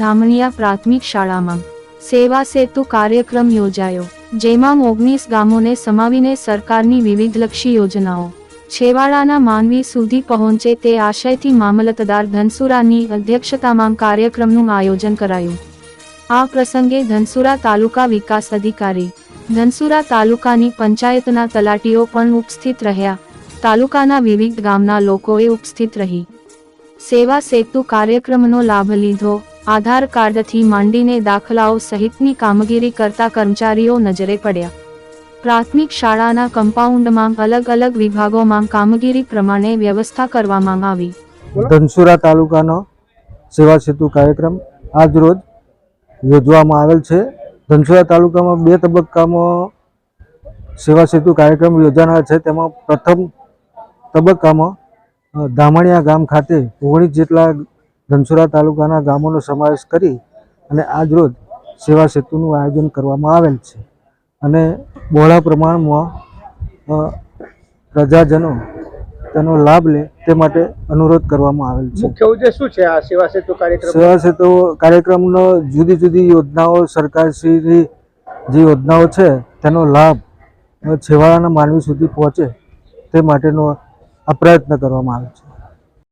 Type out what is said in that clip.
ધામણિયા પ્રાથમિક શાળામાં સેવા સેતુ કાર્યક્રમ યોજાયો, જેમાં ઓગણીસ ગામોને સમાવીને સરકારની વિવિધલક્ષી યોજનાઓ છેવાડાના માનવી સુધી પહોંચે તે આશયથી મામલતદાર ધનસુરાની અધ્યક્ષતામાં કાર્યક્રમનું આયોજન કરાયું. આ પ્રસંગે ધનસુરા તાલુકા વિકાસ અધિકારી, ધનસુરા તાલુકાની પંચાયતના તલાટીઓ પણ ઉપસ્થિત રહ્યા. તાલુકાના વિવિધ ગામના લોકોએ ઉપસ્થિત રહી. સેવા સેતુ કાર્યક્રમનો લાભ લીધો. આધાર કાર્ડથી માંડીને દાખલાઓ સહિતની કામગીરી કરતા કર્મચારીઓ નજરે પડ્યા. પ્રાથમિક શાળાના કમ્પાઉન્ડમાં અલગ અલગ વિભાગોમાં કામગીરી પ્રમાણે વ્યવસ્થા કરવામાં આવી. ધનસુરા તાલુકાનો સેવા સેતુ કાર્યક્રમ આજ રોજ યોજવામાં આવેલ છે. ધનસુરા તાલુકામાં બે તબક્કામાં સેવા સેતુ કાર્યક્રમ યોજાનાર છે. તેમાં પ્રથમ તબક્કામાં ધામણિયા ગામ ખાતે ઓગણીસ જેટલા ધનસુરા તાલુકાના ગામોનો સમાવેશ કરી અને આજરોજ સેવા સેતુનું આયોજન કરવામાં આવેલ છે. અને બહોળા પ્રમાણમાં પ્રજાજનો તેનો લાભ લે તે માટે અનુરોધ કરવામાં આવેલ છે. મુખ્ય ઉદ્દેશ શું છે આ સેવા સેતુ કાર્યક્રમ? સેવા સેતુ કાર્યક્રમનો જુદી જુદી યોજનાઓ સરકારશ્રીની જે યોજનાઓ છે તેનો લાભ છેવાડાના માનવી સુધી પહોંચે તે માટેનો આ પ્રયત્ન કરવામાં આવે છે.